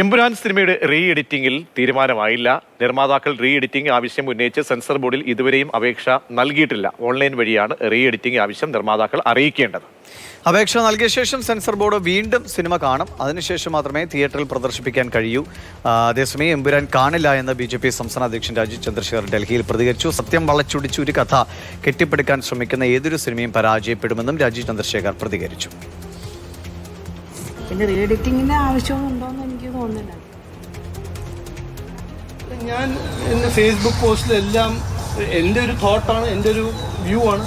എമ്പുരാൻ സിനിമയുടെ റീ എഡിറ്റിംഗിൽ തീരുമാനമായില്ല. നിർമ്മാതാക്കൾ re editing ആവശ്യം ഉന്നയിച്ച് സെൻസർ ബോർഡിൽ ഇതുവരെയും അപേക്ഷ നൽകിയിട്ടില്ല. ഓൺലൈൻ വഴിയാണ് റീ എഡിറ്റിംഗ് ആവശ്യം നിർമ്മാതാക്കൾ അറിയിക്കേണ്ടത്. അപേക്ഷ നൽകിയ ശേഷം സെൻസർ ബോർഡ് വീണ്ടും സിനിമ കാണും. അതിനുശേഷം മാത്രമേ തിയേറ്ററിൽ പ്രദർശിപ്പിക്കാൻ കഴിയൂ. അതേസമയം എമ്പുരാൻ കാണില്ല എന്ന് ബി ജെ പി സംസ്ഥാന അധ്യക്ഷൻ രാജീവ് ചന്ദ്രശേഖർ ഡൽഹിയിൽ പ്രതികരിച്ചു. സത്യം വളച്ചൊടിച്ച് ഒരു കഥ കെട്ടിപ്പടുക്കാൻ ശ്രമിക്കുന്ന ഏതൊരു സിനിമയും പരാജയപ്പെടുമെന്നും രാജീവ് ചന്ദ്രശേഖർ പ്രതികരിച്ചു. പിന്നെ റീ എഡിറ്റിങ്ങിന്റെ ആവശ്യമൊന്നുണ്ടോന്ന് എനിക്ക് തോന്നുന്നില്ല. ഞാൻ എന്റെ ഫേസ്ബുക്ക് പോസ്റ്റിലെല്ലാം എന്റെ ഒരു തോട്ടാണ് എന്റെ ഒരു വ്യൂ ആണ്.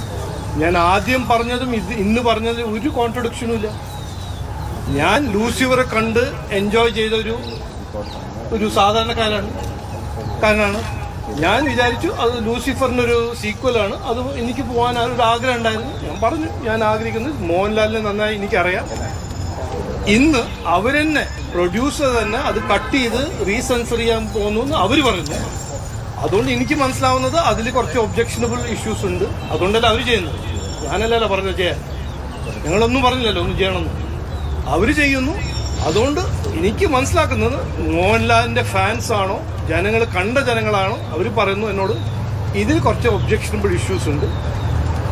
ഞാൻ ആദ്യം പറഞ്ഞതും ഇത് ഇന്ന് പറഞ്ഞതും ഒരു കോൺട്രഡിക്ഷനും ഇല്ല. ഞാൻ ലൂസിഫറെ കണ്ട് എൻജോയ് ചെയ്ത ഒരു ഒരു സാധാരണക്കാരാണ് കാരനാണ്. ഞാൻ വിചാരിച്ചു അത് ലൂസിഫറിനൊരു സീക്വലാണ് അത് എനിക്ക് പോകാൻ ഒരു ആഗ്രഹം ഉണ്ടായിരുന്നു. ഞാൻ പറഞ്ഞു ഞാൻ ആഗ്രഹിക്കുന്നത് മോഹൻലാലിനെ നന്നായി എനിക്കറിയാം. ഇന്ന് അവരെന്നെ പ്രൊഡ്യൂസർ തന്നെ അത് കട്ട് ചെയ്ത് റീസെൻസർ ചെയ്യാൻ പോകുന്നു എന്ന് അവർ പറയുന്നു. അതുകൊണ്ട് എനിക്ക് മനസ്സിലാവുന്നത് അതിൽ കുറച്ച് ഒബ്ജക്ഷനബിൾ ഇഷ്യൂസ് ഉണ്ട്. അതുകൊണ്ടല്ല അവർ ചെയ്യുന്നത്. ഞാനല്ലല്ലോ പറഞ്ഞത് ചെയ്യാൻ. ഞങ്ങളൊന്നും പറഞ്ഞില്ലല്ലോ ഒന്നും ചെയ്യണമെന്ന്. അവർ ചെയ്യുന്നു. അതുകൊണ്ട് എനിക്ക് മനസ്സിലാക്കുന്നത് മോഹൻലാലിന്റെ ഫാൻസ് ആണോ ജനങ്ങൾ കണ്ട ജനങ്ങളാണോ അവർ പറയുന്നു എന്നോട് ഇതിൽ കുറച്ച് ഒബ്ജക്ഷനബിൾ ഇഷ്യൂസ് ഉണ്ട്.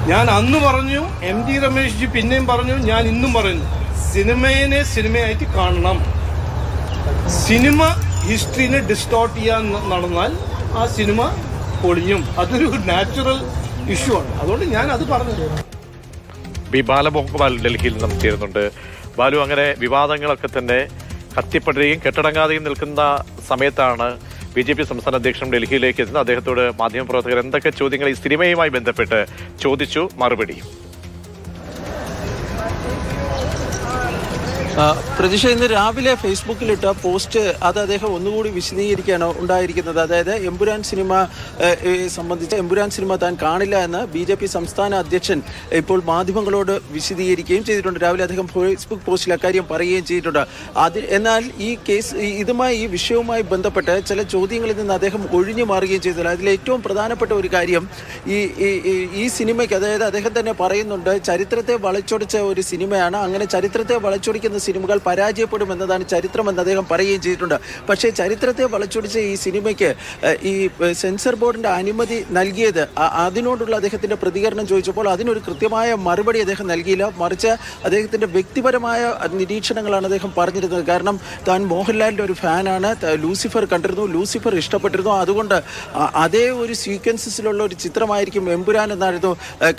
ഞാൻ അന്ന് പറഞ്ഞു എം ടി രമേശ് ജി പിന്നെയും പറഞ്ഞു ഞാൻ ഇന്നും പറയുന്നു. സിനിമയെ സിനിമയായിട്ട് കാണണം. സിനിമ ഹിസ്റ്ററിനെ ഡിസ്റ്റോർട്ട് ചെയ്യാൻ നടന്നാൽ ആ സിനിമ പൊളിയും. അതൊരു നാച്ചുറൽ ഇഷ്യൂ ആണ്. അതുകൊണ്ട് ഞാൻ അത് പറഞ്ഞു ബി ബാലമോഹൻപാൽ ഡൽഹിയിൽ നിന്നും ചേരുന്നുണ്ട്. ബാലു അങ്ങനെ വിവാദങ്ങളൊക്കെ തന്നെ കത്തിപ്പടരുകയും കെട്ടടങ്ങാതെയും നിൽക്കുന്ന സമയത്താണ് ബി ജെ പി സംസ്ഥാന അധ്യക്ഷൻ ഡൽഹിയിലേക്ക് എത്തുന്നത്. അദ്ദേഹത്തോട് മാധ്യമപ്രവർത്തകർ എന്തൊക്കെ ചോദ്യങ്ങൾ ഈ സിനിമയുമായി ബന്ധപ്പെട്ട് ചോദിച്ചു? മറുപടി ആ, പ്രതീക്ഷ ഇന്ന് രാവിലെ ഫേസ്ബുക്കിലിട്ട പോസ്റ്റ് അത് അദ്ദേഹം ഒന്നുകൂടി വിശദീകരിക്കുകയാണ് ഉണ്ടായിരിക്കുന്നത്. അതായത് എമ്പുരാൻ സിനിമ സംബന്ധിച്ച് എമ്പുരാൻ സിനിമ താൻ കാണില്ല എന്ന് ബി ജെ പി സംസ്ഥാന അധ്യക്ഷൻ ഇപ്പോൾ മാധ്യമങ്ങളോട് വിശദീകരിക്കുകയും ചെയ്തിട്ടുണ്ട്. രാവിലെ അദ്ദേഹം ഫേസ്ബുക്ക് പോസ്റ്റിൽ അക്കാര്യം പറയുകയും ചെയ്തിട്ടുണ്ട്. അത് എന്നാൽ ഈ കേസ് ഇതുമായി ഈ വിഷയവുമായി ബന്ധപ്പെട്ട് ചില ചോദ്യങ്ങളിൽ നിന്ന് അദ്ദേഹം ഒഴിഞ്ഞു മാറുകയും ചെയ്തില്ല അതിൽ ഏറ്റവും പ്രധാനപ്പെട്ട ഒരു കാര്യം ഈ- ഈ സിനിമയ്ക്ക് അതായത് അദ്ദേഹം തന്നെ പറയുന്നുണ്ട് ചരിത്രത്തെ വളച്ചൊടിച്ച ഒരു സിനിമയാണ്. അങ്ങനെ ചരിത്രത്തെ വളച്ചൊടിക്കുന്ന സിനിമകൾ പരാജയപ്പെടുമെന്നതാണ് ചരിത്രം എന്ന് അദ്ദേഹം പറയുകയും ചെയ്തിട്ടുണ്ട്. പക്ഷേ ചരിത്രത്തെ വളച്ചൊടിച്ച ഈ സിനിമയ്ക്ക് ഈ സെൻസർ ബോർഡിന്റെ അനുമതി നൽകിയത് അതിനോടുള്ള അദ്ദേഹത്തിന്റെ പ്രതികരണം ചോദിച്ചപ്പോൾ അതിനൊരു കൃത്യമായ മറുപടി അദ്ദേഹം നൽകിയില്ല. മറിച്ച് അദ്ദേഹത്തിന്റെ വ്യക്തിപരമായ നിരീക്ഷണങ്ങളാണ് അദ്ദേഹം പറഞ്ഞിരുന്നത്. കാരണം താൻ മോഹൻലാലിന്റെ ഒരു ഫാനാണ് ലൂസിഫർ കണ്ടിരുന്നു ലൂസിഫർ ഇഷ്ടപ്പെട്ടിരുന്നു. അതുകൊണ്ട് അതേ ഒരു സീക്വൻസസിലുള്ള ഒരു ചിത്രമായിരിക്കും എമ്പുരാൻ എന്നായിരുന്നു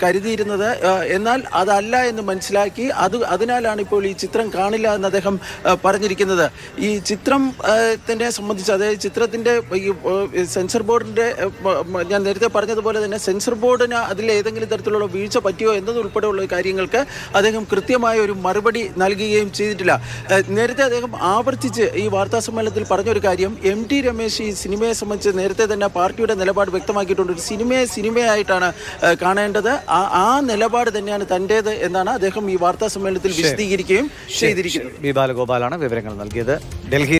കരുതിയിരുന്നത്. എന്നാൽ അതല്ല എന്ന് മനസ്സിലാക്കി അത് അതിനാലാണ് ഇപ്പോൾ ഈ ചിത്രം കാണില്ല എന്ന് അദ്ദേഹം പറഞ്ഞിരിക്കുന്നത്. ഈ ചിത്രം ത്തിനെ സംബന്ധിച്ച് അതായത് ചിത്രത്തിന്റെ ഈ സെൻസർ മ- ഞാൻ നേരത്തെ പറഞ്ഞതുപോലെ തന്നെ സെൻസർ ബോർഡിന് അതിൽ ഏതെങ്കിലും തരത്തിലുള്ള വീഴ്ച പറ്റിയോ എന്നതുൾപ്പെടെയുള്ള കാര്യങ്ങൾക്ക് അദ്ദേഹം കൃത്യമായ ഒരു മറുപടി നൽകുകയും ചെയ്തിട്ടില്ല. നേരത്തെ അദ്ദേഹം ആവർത്തിച്ച് ഈ വാർത്താ സമ്മേളനത്തിൽ പറഞ്ഞൊരു കാര്യം എം ടി രമേശ് ഈ സിനിമയെ സംബന്ധിച്ച് നേരത്തെ തന്നെ പാർട്ടിയുടെ നിലപാട് വ്യക്തമാക്കിയിട്ടുണ്ട്. ഒരു സിനിമയെ സിനിമയായിട്ടാണ് കാണേണ്ടത്. ആ- ആ നിലപാട് തന്നെയാണ് തന്റേത് എന്നാണ് അദ്ദേഹം ഈ വാർത്താ സമ്മേളനത്തിൽ വിശദീകരിക്കുകയും ചെയ്തിരിക്കുന്നത്. ബി ബാലഗോപാലാണ് വിവരങ്ങൾ നൽകിയത്. ഡൽഹി